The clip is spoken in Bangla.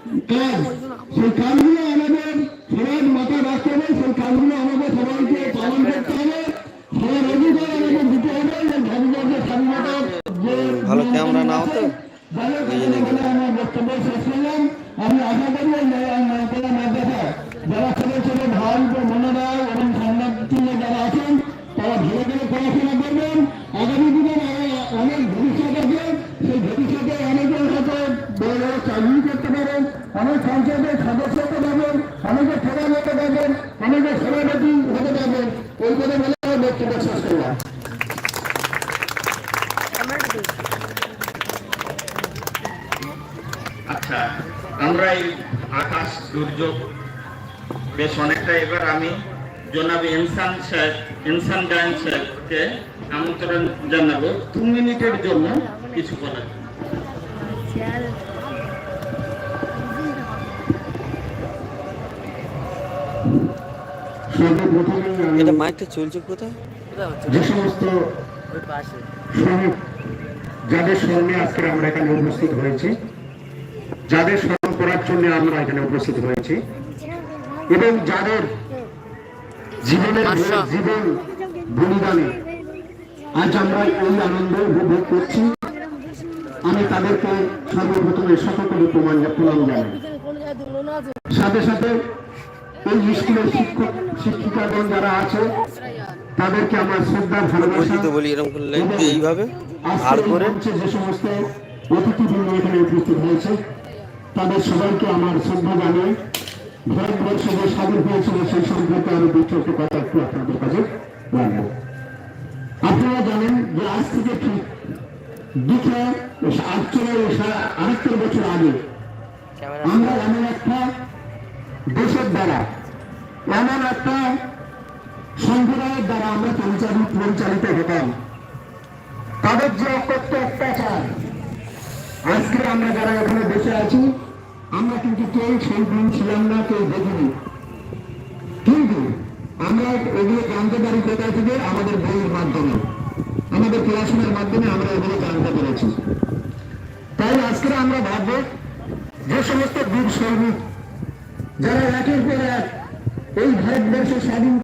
সেই কাজগুলো আমাদের সবার মাথায় রাখতে হবে সেই কাজগুলো আমাদের সবাইকে পালন করতে হবে সবার অধিকার আমাদের দিতে হবে যে ধর্মকে স্বাধীনতা যে ভালো ক্যামেরা নাও তো আমি আশা করি অনেক সংসদের সদস্য হতে পারবেন অনেকে প্রধান হতে পারবেন অনেকে সভাপতি হতে পারবেন এই করে বলে বক্তব্য শেষ করলাম। আচ্ছা আমরা এই আকাশ দুর্যোগ বেশ অনেকটা এবার আমি জনাব ইনসান সাহেব ইনসান গায়ন সাহেবকে আমন্ত্রণ জানাব। দু মিনিটের জন্য কিছু বলার সর্বপ্রথমে আমি এটা মাইকটা চলছে কোথায়? যে সমস্ত যাদের স্মরণে আজকে আমরা এখানে উপস্থিত হয়েছি যাদের স্মরণ করার জন্য আমরা এখানে উপস্থিত হয়েছি এবং যাদের জীবনের। জীবন বলিদানে আজ আমরা এই আনন্দ উপভোগ করছি। আমি তাদেরকে সর্বপ্রথমে সকলে প্রমাণ প্রণাম জানাই। সাথে সাথে এই স্কুলের শিক্ষক শিক্ষিকাগণ যারা আছে তাদেরকে আমার শ্রদ্ধা ভালোবাসা তো বলি এরকম করলে এইভাবে? এই করে? যে সমস্ত অতিথিবৃন্দ এখানে উপস্থিত হয়েছে তাদের সবাইকে আমার শ্রদ্ধা জানিয়ে ভারতবর্ষ যে স্বাধীন হয়েছিল সেই সম্পর্কে আমি চারটে কথা একটু আপনাদের কাছে আপনারা জানেন যে আজ থেকে ঠিক দুশো আটচল্লিশ আটাত্তর বছর আগে আমরা এমন একটা দেশের দ্বারা এমন একটা সম্প্রদায়ের দ্বারা আমরা পরিচালিত পরিচালিত হতাম। তাদের যে অকথ্য অত্যাচার, আজকে আমরা যারা এখানে বসে আছি, আমরা কিন্তু কেউ সেই দিন ছিলাম না কেউ দেখিনি। কিন্তু আমরা এগুলো জানতে পারি কোথা থেকে? আমাদের বইয়ের মাধ্যমে। আমাদের পড়াশোনার মাধ্যমে আমরা এগুলো জানতে পেরেছি। তাই আজকে আমরা ভাববো যে সমস্ত বীর সৈনিক, যারা একের পর এক এই ভারতবর্ষ স্বাধীন